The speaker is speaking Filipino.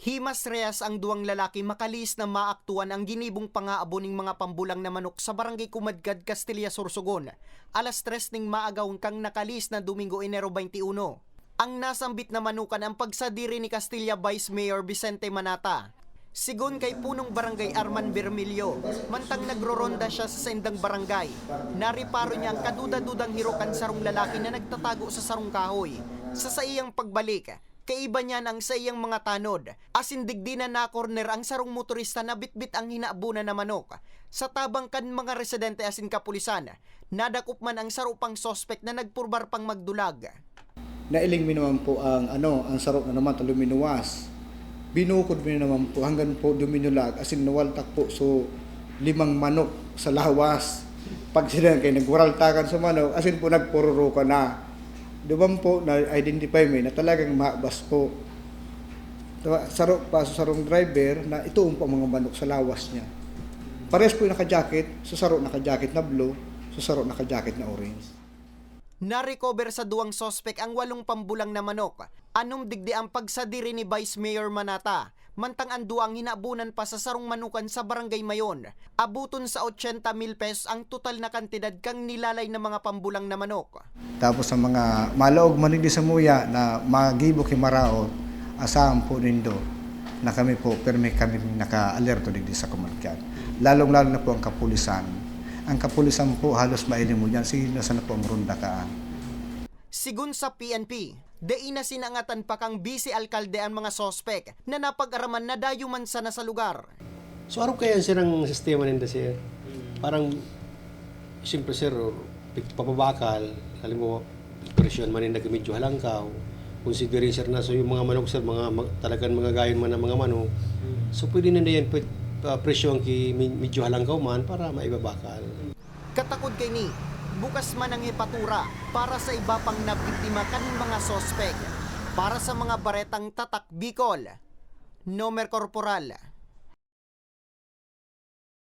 Himas rehas ang duwang lalaki makalis na maaktuan ang ginibong pangaabo ng mga pambulang na manok sa barangay Kumadgad, Castilla, Sorsogon. Alas tres ning maagawang kang nakalis na Domingo Enero 21. Ang nasambit na manukan ang pagsadiri ni Castilla Vice Mayor Vicente Manata. Sigon kay punong barangay Arman Bermilio, mantang nagroronda siya sa sendang barangay. Nariparo niya ang kaduda-dudang hirukan sarong lalaki na nagtatago sa sarong kahoy. Sa sa iyang pagbalik, kaiba niya ang sa iyang mga tanod. Asin digdi na corner ang sarong motorista na bitbit ang hinaabunan na manok. Sa tabang kan mga residente asin kapulisan, nadakop man ang sarupang sospek na nagpurbar pang magdulag. Nailing mi naman po ang ano, ang sarok na naman luminuwas. Binukod mi naman po hanggang po duminulag asin nawaltak po so limang manok sa lawas. Pag sila kay nagwaraltakan sa manok, asin po nagpururo ka na. Doon po na-identify mi na talagang maabas po. Diba, Sarok pa sa sarong driver na ito po mga manok sa lawas niya. Pares po yung naka-jacket, sa sarok naka-jacket na blue, sa sarok naka-jacket na orange. Na-recover sa duwang sospek ang walong pambulang na manok. Anong digdi ang pagsadiri ni Vice Mayor Manata? Mantang ang duwang hinabunan pa sa sarong manukan sa barangay Mayon. Abuton sa 80 mil pesos ang total na kantidad kang nilalay ng mga pambulang na manok. Tapos sa mga malaog manigdi sa muya na magibo kay maraot, asahan po nindo na kami po, permi kami naka-alerto digdi sa komunidad. Lalong-lalo na po ang kapulisan. Ang kapulisan po halos dyan, sige na sana po ang ronda ka. Sigun sa PNP, dai na sinangatan pa kang busy alkalde ang mga sospek na napag-araman na dayuman sana sa lugar. So ano kaya sir ang sistema ninda sir? Parang simple sir, pik- papabakal, alam mo, presyon man ninda medyo halangkaw. Considering sir na so yung mga manok sir, mga ma- talagang mga gayon man ng mga manok. So pwede ninda yan uh, presyon ki medyo halangkaw man para maibabakal. Katakod kay ni, bukas man ang hepatura para sa iba pang nabiktima kaning mga sospek. Para sa mga baretang tatak Bicol, Nomer Corporal,